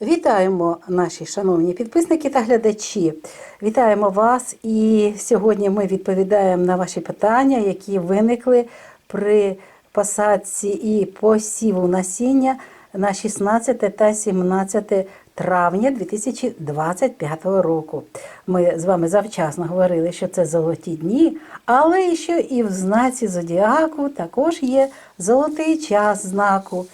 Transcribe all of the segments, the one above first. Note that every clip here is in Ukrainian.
Вітаємо наші шановні підписники та глядачі. Вітаємо вас. І сьогодні ми відповідаємо на ваші питання, які виникли при посадці і посіву насіння на 16 та 17 травня 2025 року. Ми з вами завчасно говорили, що це золоті дні, але що і в знаці зодіаку також є золотий час знаку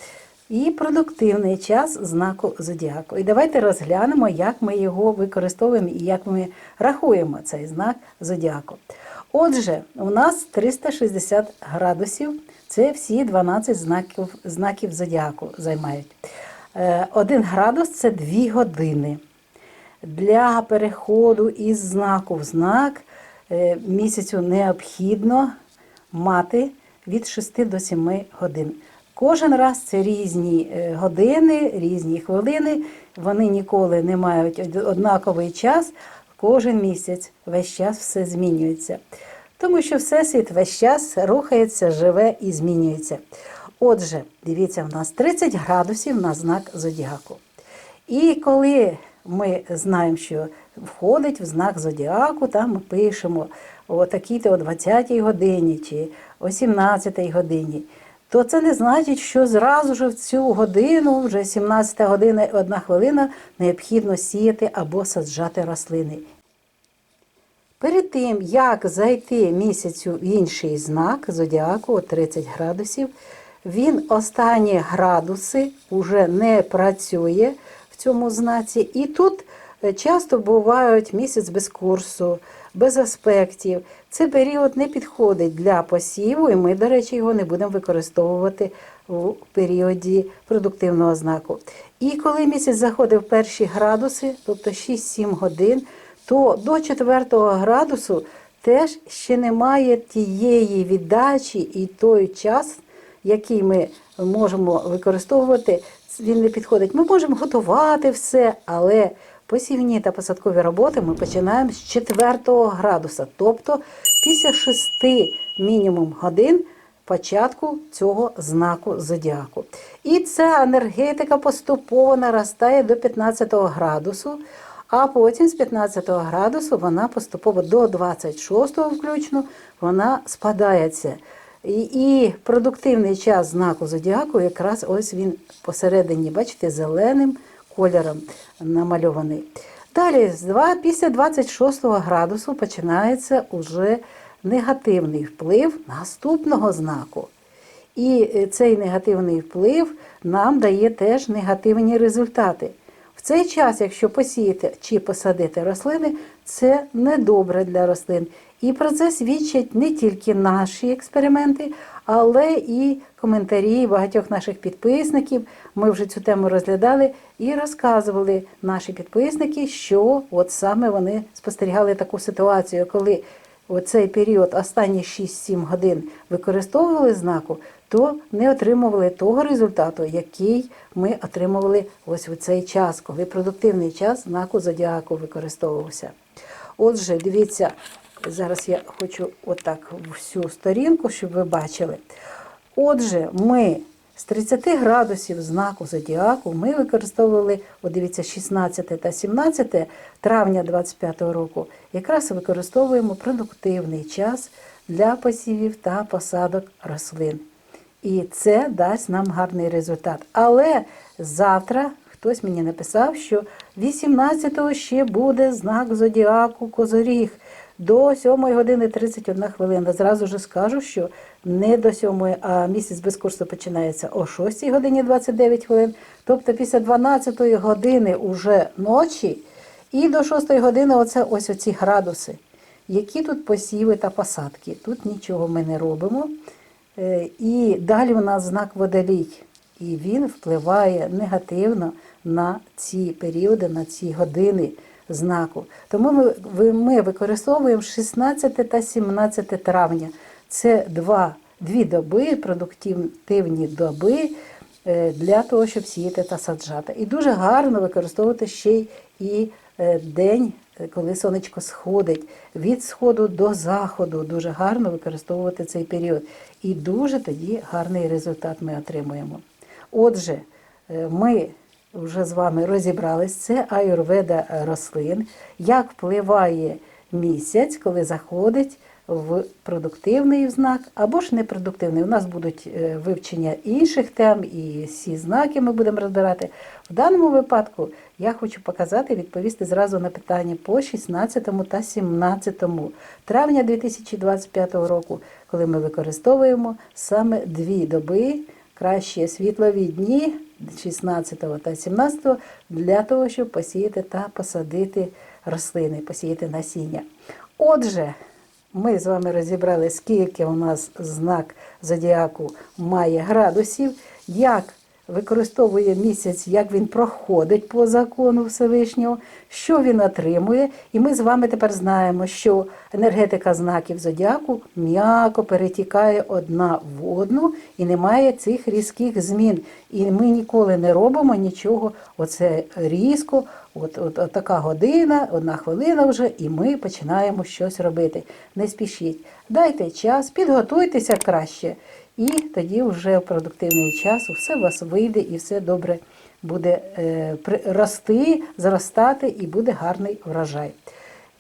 і продуктивний час знаку зодіаку. І давайте розглянемо, як ми його використовуємо і як ми рахуємо цей знак зодіаку. Отже, у нас 360 градусів. Це всі 12 знаків, знаків зодіаку займають. Е, Один градус це 2 години. Для переходу із знаку в знак е, місяцю необхідно мати від 6 до 7 годин. Кожен раз це різні е, години, різні хвилини. Вони ніколи не мають однаковий час. Кожен місяць весь час все змінюється. Тому що Всесвіт весь час рухається, живе і змінюється. Отже, дивіться, у нас 30 градусів на знак зодіаку. І коли ми знаємо, що входить в знак зодіаку, там ми пишемо о такій-то о 20-й годині чи о 17-й годині, то це не значить, що зразу ж в цю годину, вже 17 година і 1 хвилина, необхідно сіяти або саджати рослини. Перед тим, як зайти місяцю в інший знак зодіаку, 30 градусів, він останні градуси вже не працює в цьому знаці. І тут е, часто бувають місяць без курсу, без аспектів. Цей період не підходить для посіву, і ми, до речі, його не будемо використовувати в періоді продуктивного знаку. І коли місяць заходить в перші градуси, тобто 6-7 годин, то до 4 градусу теж ще немає тієї віддачі і той час, який ми можемо використовувати, він не підходить. Ми можемо готувати все, але посівні та посадкові роботи ми починаємо з 4 градуса, тобто після 6 мінімум годин початку цього знаку зодіаку. І ця енергетика поступово наростає до 15 градусу. А потім з 15 градусу вона поступово до 26 включно вона спадається. І, і продуктивний час знаку зодіаку якраз ось він посередині, бачите, зеленим кольором намальований. Далі, після 26 градусу починається уже негативний вплив наступного знаку. І е, цей негативний вплив нам дає теж негативні результати. В цей час, якщо посіяти чи посадити рослини, це недобре для рослин. І про це свідчать не тільки наші експерименти, але і коментарі багатьох наших підписників. Ми вже цю тему розглядали і розказували наші підписники, що от саме вони спостерігали таку ситуацію, коли цей період останні 6-7 годин використовували знаку, то не отримували того результату, який ми отримували ось у цей час, коли продуктивний час знаку зодіаку використовувався. Отже, дивіться, зараз я хочу отак всю сторінку, щоб ви бачили. Отже, ми з 30 градусів знаку зодіаку ми використовували, от дивіться, 16 та 17 травня 25 року, якраз використовуємо продуктивний час для посівів та посадок рослин. І це дасть нам гарний результат. Але завтра хтось мені написав, що 18-го ще буде знак зодіаку Козоріг до 7 години 31 хвилина. Зразу ж скажу, що не до 7, а місяць без курсу починається о 6 годині 29 хвилин. Тобто після 12 години уже ночі і до 6 години оце ось оці градуси. Які тут посіви та посадки? Тут нічого ми не робимо. Е, І далі у нас знак водолій. І він впливає негативно на ці періоди, на ці години знаку. Тому ми, ми використовуємо 16 та 17 травня. Це два, дві доби, продуктивні доби е, для того, щоб сіяти та саджати. І дуже гарно використовувати ще й е, день, е, коли сонечко сходить від сходу до заходу. Дуже гарно використовувати цей період. І дуже тоді гарний результат ми отримуємо. Отже, ми вже з вами розібрались. Це аюрведа рослин, як впливає місяць, коли заходить в продуктивний знак або ж непродуктивний. У нас будуть е, вивчення інших тем і всі знаки ми будемо розбирати. В даному випадку я хочу показати, відповісти зразу на питання по 16 та 17 травня 2025 року, коли ми використовуємо саме дві доби, краще світлові дні 16 та 17 для того, щоб посіяти та посадити рослини, посіяти насіння. Отже, ми з вами розібрали, скільки у нас знак зодіаку має градусів, як використовує місяць, як він проходить по закону Всевишнього, що він отримує. І ми з вами тепер знаємо, що енергетика знаків зодіаку м'яко перетікає одна в одну і немає цих різких змін. І ми ніколи не робимо нічого. Оце різко, от, от, от така година, одна хвилина вже, і ми починаємо щось робити. Не спішіть, дайте час, підготуйтеся краще. І тоді вже в продуктивний час все у вас вийде і все добре буде е, рости, зростати і буде гарний врожай.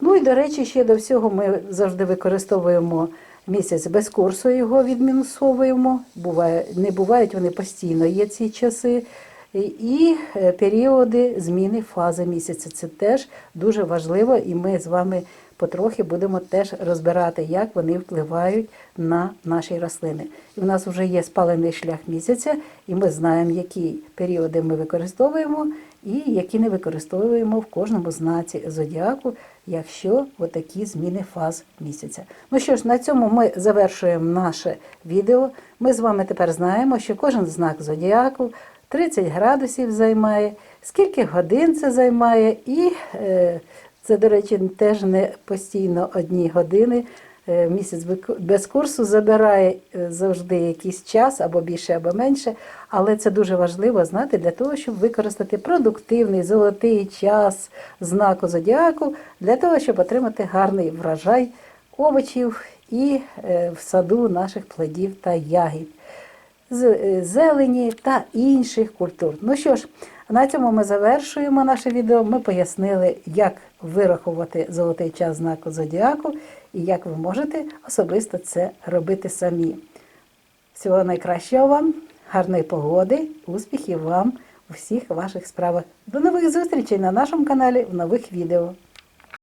Ну і до речі, ще до всього ми завжди використовуємо місяць без курсу, його відмінусовуємо. Буває, не бувають вони постійно, є ці часи. І- е, періоди зміни фази місяця. Це теж дуже важливо, і ми з вами потрохи будемо теж розбирати, як вони впливають на наші рослини. І в нас вже є спалений шлях місяця, і ми знаємо, які періоди ми використовуємо і які не використовуємо в кожному знаці зодіаку, якщо отакі зміни фаз місяця. Ну що ж, на цьому ми завершуємо наше відео. Ми з вами тепер знаємо, що кожен знак зодіаку 30 градусів займає, скільки годин це займає, і е, це, до речі, теж не постійно одні години. Е, Місяць без курсу забирає е, завжди якийсь час або більше, або менше, але це дуже важливо знати для того, щоб використати продуктивний золотий час знаку зодіаку, для того, щоб отримати гарний врожай овочів і е, в саду наших плодів та ягід зелені та інших культур. Ну що ж, на цьому ми завершуємо наше відео. Ми пояснили, як вирахувати золотий час знаку зодіаку і як ви можете особисто це робити самі. Всього найкращого вам, гарної погоди, успіхів вам у всіх ваших справах. До нових зустрічей на нашому каналі в нових відео.